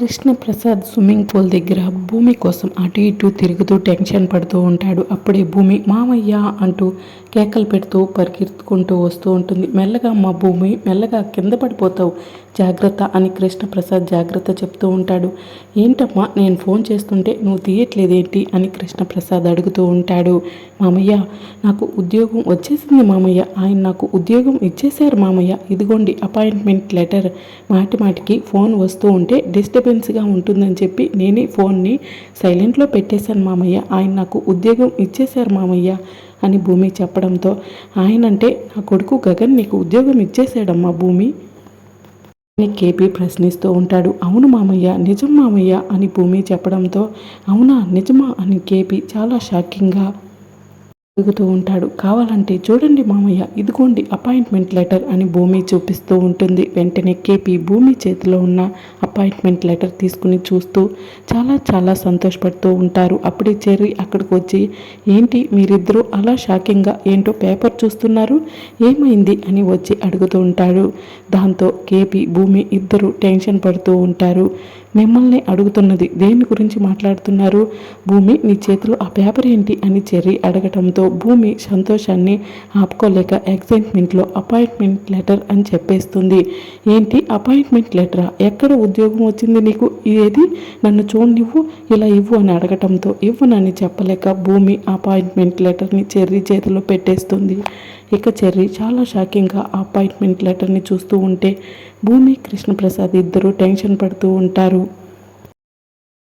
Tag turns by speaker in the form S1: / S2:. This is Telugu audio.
S1: కృష్ణప్రసాద్ స్విమ్మింగ్ పూల్ దగ్గర భూమి కోసం అటు ఇటు తిరుగుతూ టెన్షన్ పడుతూ ఉంటాడు. అప్పుడే భూమి మామయ్య అంటూ కేకలు పెడుతూ పరిగెత్తుకుంటూ వస్తూ ఉంటుంది. మెల్లగా మా భూమి మెల్లగా కింద పడిపోతావు. జాగ్రత్త అని కృష్ణప్రసాద్ జాగ్రత్త చెప్తూ ఉంటాడు. ఏంటమ్మా నేను ఫోన్ చేస్తుంటే నువ్వు తీయట్లేదేంటి? అని కృష్ణప్రసాద్ అడుగుతూ ఉంటాడు. మామయ్య నాకు ఉద్యోగం వచ్చేసింది మామయ్య. ఆయన నాకు ఉద్యోగం ఇచ్చేశారు మామయ్య. ఇదిగోండి అపాయింట్మెంట్ లెటర్. మాటి మాటికి ఫోన్ వస్తూ ఉంటే డిస్టర్బెన్స్గా ఉంటుందని చెప్పి నేనే ఫోన్ని సైలెంట్లో పెట్టేశాను మామయ్య. ఆయన నాకు ఉద్యోగం ఇచ్చేశారు మామయ్య అని భూమి చెప్పడంతో. ఆయనంటే నా కొడుకు గగన్ నీకు ఉద్యోగం ఇచ్చేశాడమ్మా భూమి. అని కేపీ ప్రశ్నిస్తూ ఉంటాడు. అవును మామయ్య నిజం మామయ్య అని భూమి చెప్పడంతో అవునా నిజమా అని కేపీ చాలా షాకింగ్గా అడుగుతూ ఉంటాడు. కావాలంటే చూడండి మామయ్య ఇదిగోండి అపాయింట్మెంట్ లెటర్ అని భూమి చూపిస్తూ ఉంటుంది. వెంటనే కేపీ భూమి చేతిలో ఉన్న అపాయింట్మెంట్ లెటర్ తీసుకుని చూస్తూ చాలా చాలా సంతోషపడుతూ ఉంటారు. అప్పుడే చెర్రి అక్కడికి వచ్చి ఏంటి మీరిద్దరూ అలా షాకింగ్గా ఏంటో పేపర్ చూస్తున్నారు? ఏమైంది? అని వచ్చి అడుగుతూ ఉంటాడు. దాంతో కేపీ భూమి ఇద్దరు టెన్షన్ పడుతూ ఉంటారు. మిమ్మల్ని అడుగుతున్నది దేని గురించి మాట్లాడుతున్నారు? భూమి నీ చేతిలో ఆ పేపర్ ఏంటి? అని చెర్రీ అడగటంతో భూమి సంతోషాన్ని ఆపుకోలేక ఎగ్జైట్మెంట్లో అపాయింట్మెంట్ లెటర్ అని చెప్పేస్తుంది. ఏంటి అపాయింట్మెంట్ లెటరా? ఎక్కడ ఉద్యోగం వచ్చింది నీకు? ఏది? నన్ను చూడనివ్వు ఇలా ఇవ్వు అని అడగటంతో ఇవ్వనని చెప్పలేక భూమి అపాయింట్మెంట్ లెటర్ని చెర్రీ చేతిలో పెట్టేస్తుంది. ఇక చెర్రీ చాలా షాకింగ్గా అపాయింట్మెంట్ లెటర్ని చూస్తూ ఉంటే భూమి కృష్ణప్రసాద్ ఇద్దరు టెన్షన్ పడుతూ ఉంటారు.